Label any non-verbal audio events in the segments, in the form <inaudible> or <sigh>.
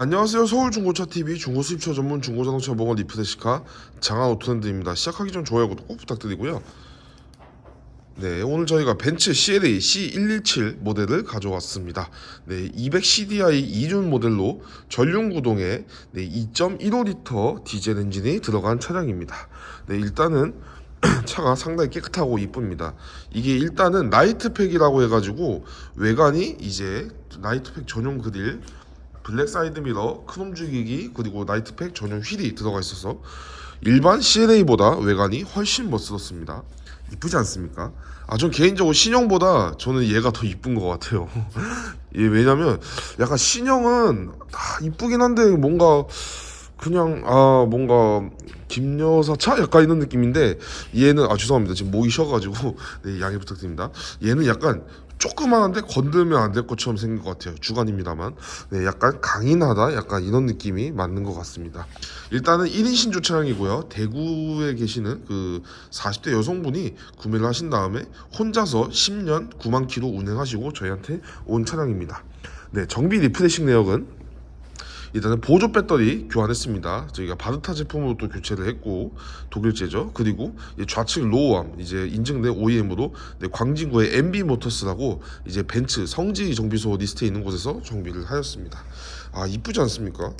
안녕하세요. 서울중고차TV 중고수입차 전문 중고자동차 보건 리프레시카 장한 오토랜드입니다. 시작하기 전 좋아요 구독 꼭 부탁드리고요. 네 오늘 저희가 벤츠 CLA C117 모델을 가져왔습니다. 네 200CDI 이륜 모델로 전륜 구동의 네, 2.15L 디젤 엔진이 들어간 차량입니다. 네 일단은 <clears throat> 차가 상당히 깨끗하고 이쁩니다. 이게 일단은 나이트팩이라고 해가지고 외관이 이제 나이트팩 전용 그릴 블랙 사이드 미러, 큰 움직이기 그리고 나이트팩 전용 휠이 들어가 있어서 일반 CLA보다 외관이 훨씬 멋스럽습니다. 이쁘지 않습니까? 아, 전 개인적으로 신형보다 저는 얘가 더 이쁜 것 같아요. <laughs> 예, 왜냐면 약간 신형은 다 이쁘긴 한데 뭔가 그냥 아 뭔가 김여사 차 약간 이런 느낌인데 얘는 아 죄송합니다 지금 목이 쉬어가지고 <laughs> 네, 양해 부탁드립니다 얘는 약간 조그만한데 건들면 안 될 것처럼 생긴 것 같아요. 주관입니다만. 네 약간 강인하다 약간 이런 느낌이 맞는 것 같습니다. 일단은 1인 신조 차량이고요. 대구에 계시는 그 40대 여성분이 구매를 하신 다음에 혼자서 10년 9만 킬로 운행하시고 저희한테 온 차량입니다. 네 정비 리프레싱 내역은 일단은 보조 배터리 교환했습니다. 저희가 바르타 제품으로 또 교체를 했고 독일제죠. 그리고 좌측 로우암 이제 인증된 OEM으로 광진구의 MB 모터스라고 이제 벤츠 성지 정비소 리스트에 있는 곳에서 정비를 하였습니다. 아 이쁘지 않습니까?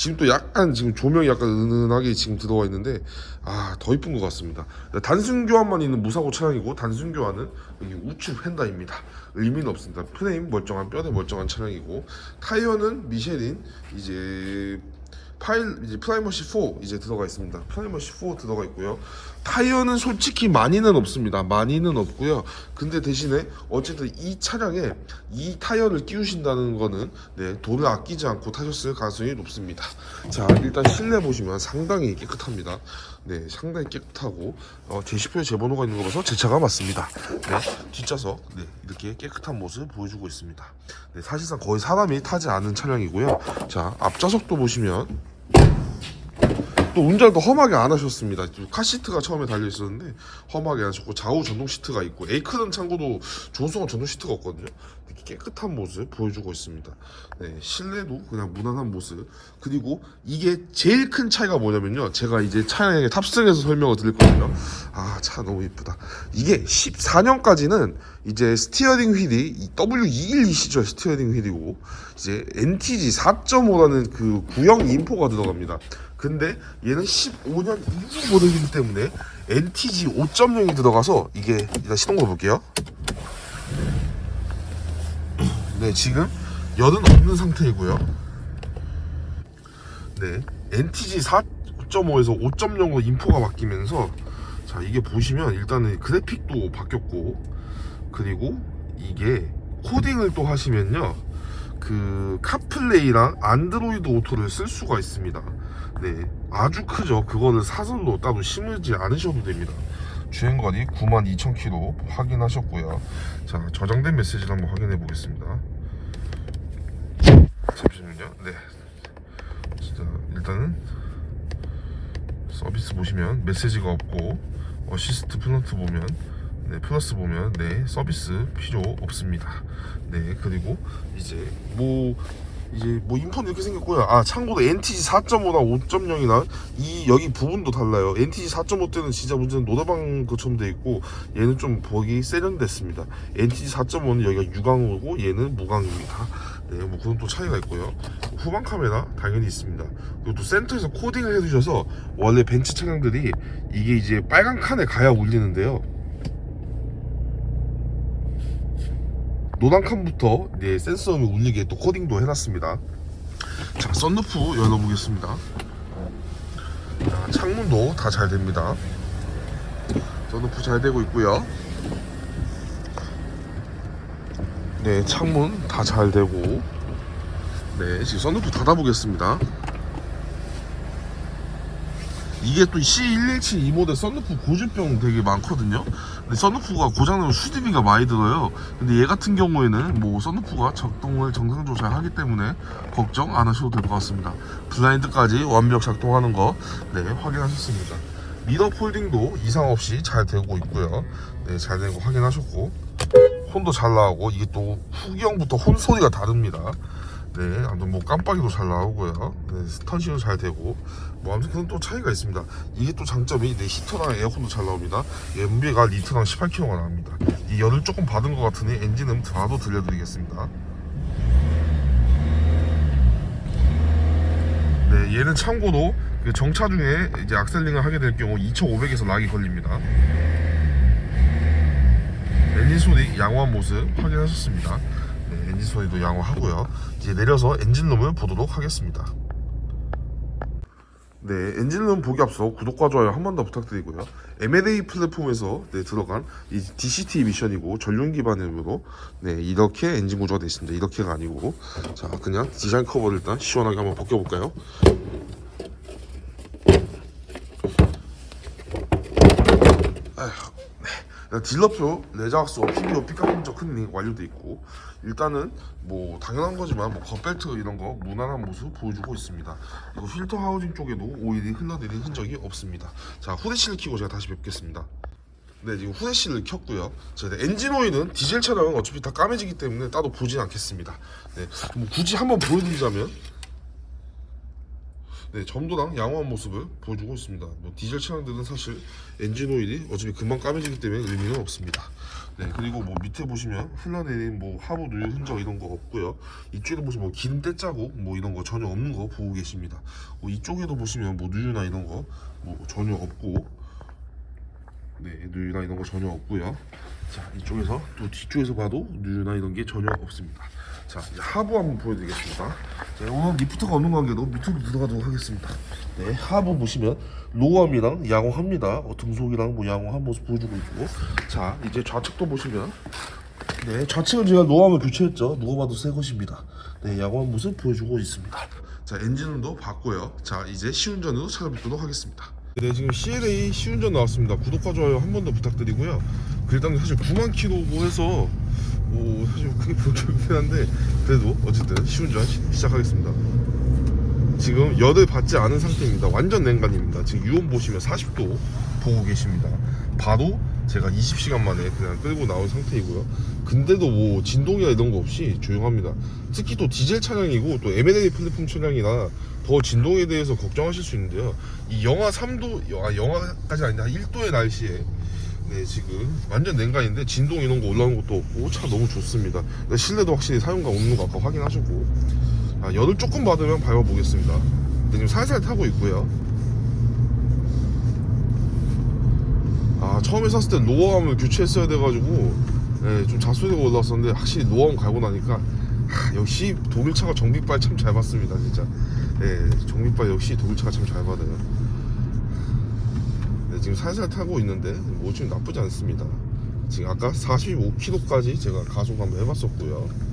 지금 또 약간 지금 조명이 약간 은은하게 지금 들어와 있는데 아 더 이쁜 것 같습니다. 단순 교환만 있는 무사고 차량이고 단순 교환은 여기 우측 휀다입니다. 의미는 없습니다. 프레임 멀쩡한 뼈대 멀쩡한 차량이고 타이어는 미쉐린 이제 파일 이제 프라이머시 4 이제 들어가 있습니다. 프라이머시 4 들어가 있고요. 타이어는 솔직히 많이는 없습니다. 많이는 없고요. 근데 대신에 어쨌든 이 차량에 이 타이어를 끼우신다는 거는 네, 돈을 아끼지 않고 타셨을 가능성이 높습니다. 자, 일단 실내 보시면 상당히 깨끗합니다. 네, 상당히 깨끗하고 어, 제시표에 제 번호가 있는 거 봐서 제 차가 맞습니다. 네, 뒷좌석 네, 이렇게 깨끗한 모습 보여주고 있습니다. 네, 사실상 거의 사람이 타지 않은 차량이고요. 자, 앞좌석도 보시면 또 운전도 험하게 안 하셨습니다. 카시트가 처음에 달려 있었는데 험하게 안 하셨고 좌우 전동 시트가 있고 에이크는 참고도 존성은 전동 시트가 없거든요. 깨끗한 모습 보여주고 있습니다. 네, 실내도 그냥 무난한 모습. 그리고 이게 제일 큰 차이가 뭐냐면요. 제가 이제 차량에 탑승해서 설명을 드릴 거거든요. 아, 차 너무 이쁘다. 이게 14년까지는 이제 스티어링 휠이 W212 시절 스티어링 휠이고 이제 NTG 4.5라는 그 구형 인포가 들어갑니다. 근데 얘는 15년 이후 모델이기 때문에 NTG 5.0이 들어가서 이게 일단 시동 걸어볼게요. 네, 지금 열은 없는 상태이고요. 네, NTG 4.5에서 5.0으로 인포가 바뀌면서 자 이게 보시면 일단은 그래픽도 바뀌었고 그리고 이게 코딩을 또 하시면요 그 카플레이랑 안드로이드 오토를 쓸 수가 있습니다 네. 아주 크죠. 그거는 사설로 따로 심으지 않으셔도 됩니다. 주행거리 92,000km 확인하셨고요. 자 저장된 메시지를 한번 확인해 보겠습니다. 잠시만요. 네. 진짜 일단은 서비스 보시면 메시지가 없고 어시스트 플런트 보면 네, 플러스 보면 네 서비스 필요 없습니다. 네 그리고 이제 뭐 이제 뭐 인폰 이렇게 생겼고요. 아 참고로 NTG 4.5나 5.0이나 이 여기 부분도 달라요. NTG 4.5 때는 진짜 문제는 노다방 것처럼 돼 있고 얘는 좀 보기 세련됐습니다. NTG 4.5는 여기가 유광이고 얘는 무광입니다. 네, 뭐 그런 또 차이가 있고요. 후방 카메라 당연히 있습니다. 그리고 또 센터에서 코딩을 해주셔서 원래 벤츠 차량들이 이게 이제 빨간 칸에 가야 울리는데요. 노란 칸부터 네, 센서음이 울리게 또 코딩도 해놨습니다. 자, 썬루프 열어보겠습니다. 자, 창문도 다 잘 됩니다. 썬루프 잘 되고 있고요. 네, 창문 다 잘 되고 네, 지금 썬루프 닫아보겠습니다. 이게 또 C117 이 모델 썬루프 고질병 되게 많거든요. 근데 썬루프가 고장나면 수리비가 많이 들어요. 근데 얘 같은 경우에는 뭐 썬루프가 작동을 정상적으로 잘 하기 때문에 걱정 안 하셔도 될 것 같습니다. 블라인드까지 완벽 작동하는 거 네, 확인하셨습니다. 미러 폴딩도 이상 없이 잘 되고 있고요. 네, 잘 되는 거 확인하셨고 혼도 잘 나오고 이게 또 후경부터 혼 소리가 다릅니다. 네, 네, 아무튼 뭐 깜빡이도 잘 나오고요. 네, 스턴싱도 잘 되고 뭐 아무튼 또 차이가 있습니다. 이게 또 장점이 네, 히터랑 에어컨도 잘 나옵니다. 연비가 리터당 18km가 나옵니다. 이 열을 조금 받은 것 같으니 엔진음 드라도 들려드리겠습니다. 네, 얘는 참고로 그 정차 중에 이제 악셀링을 하게 될 경우 2,500에서 락이 걸립니다. 엔진 소리 양호한 모습 확인하셨습니다. 네, 엔진 소리도 양호하고요. 이제 내려서 엔진룸을 보도록 하겠습니다. 네, 엔진룸 보기 앞서 구독과 좋아요 한 번 더 부탁드리고요. M&A 플랫폼에서 네, 들어간 이 DCT 미션이고 전륜 기반으로 네, 이렇게 엔진 구조가 되어 있습니다. 이렇게가 아니고 자 그냥 디자인 커버를 일단 시원하게 한번 벗겨 볼까요? 아휴, 네. 딜러표, 레자악소, PBO, 픽업흔적 흔히 완료돼 있고 일단은 뭐 당연한 거지만 뭐 겉벨트 이런 거 무난한 모습 보여주고 있습니다. 그리고 필터 하우징 쪽에도 오일이 흘러내린 흔적이 없습니다. 자 후레쉬를 켜고 제가 다시 뵙겠습니다. 네 지금 후레쉬를 켰고요. 자, 네, 엔진 오일은 디젤 차량은 어차피 다 까매지기 때문에 따로 보진 않겠습니다. 네, 뭐 굳이 한번 보여드리자면 네, 점도랑 양호한 모습을 보여주고 있습니다. 뭐 디젤 차량들은 사실 엔진 오일이 어차피 금방 까매지기 때문에 의미는 없습니다. 네, 그리고 뭐 밑에 보시면 흘러내린 뭐 하부 누유 흔적 이런 거 없고요. 이쪽에도 보시면 뭐 기름 때 자국 뭐 이런 거 전혀 없는 거 보고 계십니다. 뭐 이쪽에도 보시면 뭐 누유나 이런 거 뭐 전혀 없고 네, 누유나 이런 거 전혀 없고요. 자, 이쪽에서 또 뒤쪽에서 봐도 누유나 이런 게 전혀 없습니다. 자, 이제 하부 한번 보여드리겠습니다. 자, 오늘 리프트가 없는 관계로 밑으로 들어가도록 하겠습니다. 네, 하부 보시면 로암이랑 양호합니다. 어, 등속이랑 뭐 양호한 모습 보여주고 있고, 자, 이제 좌측도 보시면 네, 좌측은 제가 노암을 교체했죠. 누가 봐도 새 것입니다. 네, 양호한 모습 보여주고 있습니다. 자, 엔진음도 봤고요. 자, 이제 시운전으로 찾아뵙도록 하겠습니다. 네, 지금 CLA 시운전 나왔습니다. 구독과 좋아요 한 번 더 부탁드리고요. 그 일단 사실 9만 킬로고 해서 뭐 사실 크게 볼게 없긴 한데 그래도 어쨌든 시운전 시, 시작하겠습니다. 지금 열을 받지 않은 상태입니다. 완전 냉간입니다. 지금 유온 보시면 40도 보고 계십니다. 바로 제가 20시간 만에 그냥 끌고 나온 상태이고요. 근데도 뭐 진동이나 이런 거 없이 조용합니다. 특히 또 디젤 차량이고 또 M&A 플랫폼 차량이라 더 진동에 대해서 걱정하실 수 있는데요. 이 영하 3도, 아, 영하까지 아닌데 한 1도의 날씨에 네 지금 완전 냉간인데 진동 이런 거 올라오는 것도 없고 차 너무 좋습니다. 실내도 확실히 사용감 없는 거 아까 확인하셨고 아, 열을 조금 받으면 밟아보겠습니다. 근데 지금 살살 타고 있고요. 아 처음에 샀을 때 노어함을 교체했어야 돼가지고 네, 좀 자소리가 올라왔었는데 확실히 노어함 갈고 나니까 하, 역시 독일차가 정비빨 참 잘 받습니다 진짜 네, 정비빨 역시 독일차가 참 잘 받아요 네, 지금 살살 타고 있는데 뭐 지금 나쁘지 않습니다 지금 아까 45km까지 제가 가속 한번 해봤었고요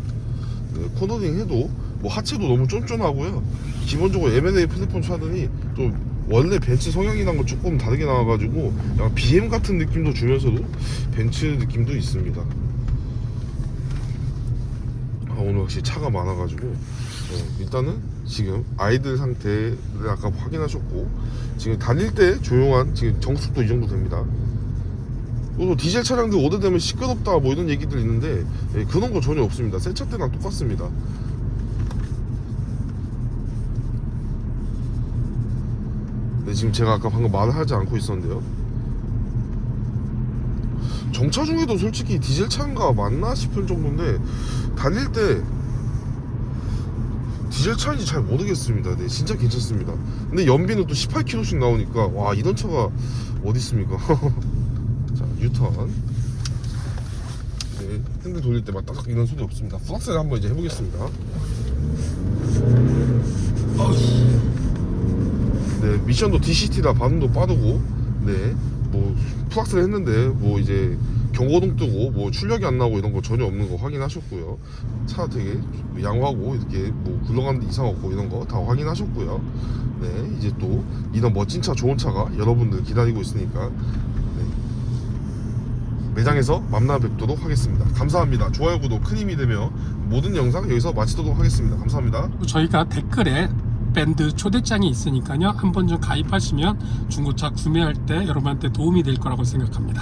네, 코너링 해도 뭐 하체도 너무 쫀쫀하고요. 기본적으로 M&A 플랫폼 차들이 좀 원래 벤츠 성향이랑 거 조금 다르게 나와가지고 약간 BM 같은 느낌도 주면서도 벤츠 느낌도 있습니다. 아, 오늘 확실히 차가 많아가지고 네, 일단은 지금 아이들 상태를 아까 확인하셨고 지금 달릴 때 조용한 지금 정속도 이 정도 됩니다. 또 디젤 차량들 오래되면 시끄럽다 뭐 이런 얘기들 있는데 예, 그런 거 전혀 없습니다. 새 차 때랑 똑같습니다. 네, 지금 제가 아까 방금 말을 하지 않고 있었는데요. 정차 중에도 솔직히 디젤 차인가 맞나 싶을 정도인데 달릴 때 디젤 차인지 잘 모르겠습니다. 네, 진짜 괜찮습니다. 근데 연비는 또 18km씩 나오니까 와 이런 차가 어디 있습니까? <laughs> 자 유턴. 네, 핸들 돌릴 때 막 딱딱 이런 소리 없습니다. 플락스를 한번 이제 해보겠습니다. 네, 미션도 DCT라 반응도 빠르고, 네, 뭐 플락스를 했는데 뭐 이제 경고등 뜨고 뭐 출력이 안 나고 이런 거 전혀 없는 거 확인하셨고요. 차 되게 양호하고 이렇게 뭐 굴러가는 데 이상 없고 이런 거 다 확인하셨고요. 네, 이제 또 이런 멋진 차, 좋은 차가 여러분들 기다리고 있으니까 네, 매장에서 만나 뵙도록 하겠습니다. 감사합니다. 좋아요, 구독 큰 힘이 되며 모든 영상 여기서 마치도록 하겠습니다. 감사합니다. 저희가 댓글에 밴드 초대장이 있으니까요. 한번 좀 가입하시면 중고차 구매할 때 여러분한테 도움이 될 거라고 생각합니다.